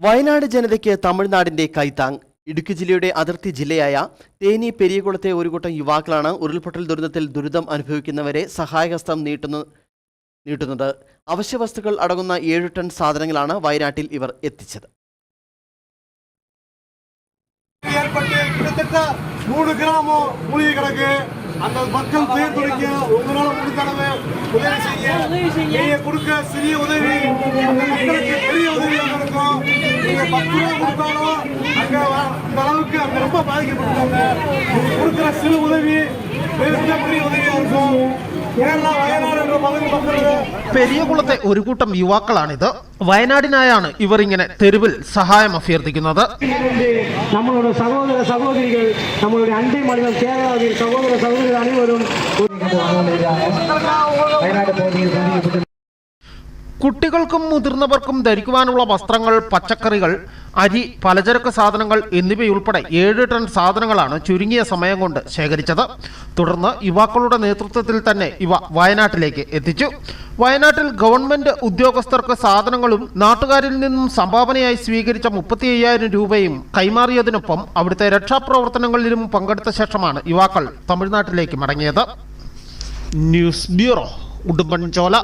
വയനാട് ജനതയ്ക്ക് തമിഴ്നാടിന്റെ കൈത്താങ് ഇടുക്കി ജില്ലയുടെ അതിർത്തി ജില്ലയായ തേനി പെരിയകുളത്തെ ഒരു കൂട്ടം യുവാക്കളാണ് ഉരുൾപൊട്ടൽ ദുരന്തത്തിൽ ദുരിതം അനുഭവിക്കുന്നവരെ സഹായഹസ്തം നീട്ടുന്നു നീട്ടുന്നത് അവശ്യ വസ്തുക്കൾ അടങ്ങുന്ന ഏഴ് ടൺ സാധനങ്ങളാണ് വയനാട്ടിൽ ഇവർ എത്തിച്ചത് ஏற்பட்டு கிட்டத்தட்ட மூணு கிராமம் மூழ்கி கிடக்கு அந்த மக்கள் துயர் துடிக்க உங்களால முடிஞ்ச அளவு உதவி செய்ய நீங்க கொடுக்க சிறிய உதவி அந்த மக்களுக்கு பத்து ரூபா கொடுத்தாலும் அங்க வ- அந்த அளவுக்கு அங்க ரொம்ப பாதிக்கப்பட்டிருக்காங்க நீங்க கொடுக்குற சிறு உதவி மிகப்பெரிய உதவியா இருக்கும் கேரளா வயநாடு என்ற பகுதி மக்கள் പെരിയകുളത്തെ ഒരു കൂട്ടം യുവാക്കളാണിത് വയനാടിനായാണ് ഇവർ ഇങ്ങനെ തെരുവിൽ സഹായം അഭ്യർത്ഥിക്കുന്നത് இருந்து நம்மளோட சகோதர சகோதரிகள் நம்மளுடைய அண்டை மாநிலம் கேரளாவில் சகோதர சகோதரிகள் அனைவரும் வயநாடு பகுதியில் சந்திக்கப்பட்டு കുട്ടികൾക്കും മുതിർന്നവർക്കും ധരിക്കുവാനുള്ള വസ്ത്രങ്ങൾ പച്ചക്കറികൾ അരി പലചരക്ക് സാധനങ്ങൾ എന്നിവയുൾപ്പെടെ ഏഴ് ടൺ സാധനങ്ങളാണ് ചുരുങ്ങിയ സമയം കൊണ്ട് ശേഖരിച്ചത്. തുടർന്ന് യുവാക്കളുടെ നേതൃത്വത്തിൽ തന്നെ ഇവ വയനാട്ടിലേക്ക് എത്തിച്ചു. വയനാട്ടിൽ ഗവൺമെന്റ് ഉദ്യോഗസ്ഥർക്ക് സാധനങ്ങളും നാട്ടുകാരിൽ നിന്നും സംഭാവനയായി സ്വീകരിച്ച മുപ്പത്തി അയ്യായിരം രൂപയും കൈമാറിയതിനൊപ്പം അവിടുത്തെ രക്ഷാപ്രവർത്തനങ്ങളിലും പങ്കെടുത്ത ശേഷമാണ് യുവാക്കൾ തമിഴ്നാട്ടിലേക്ക് മടങ്ങിയത്. News bureau Udumbanchola.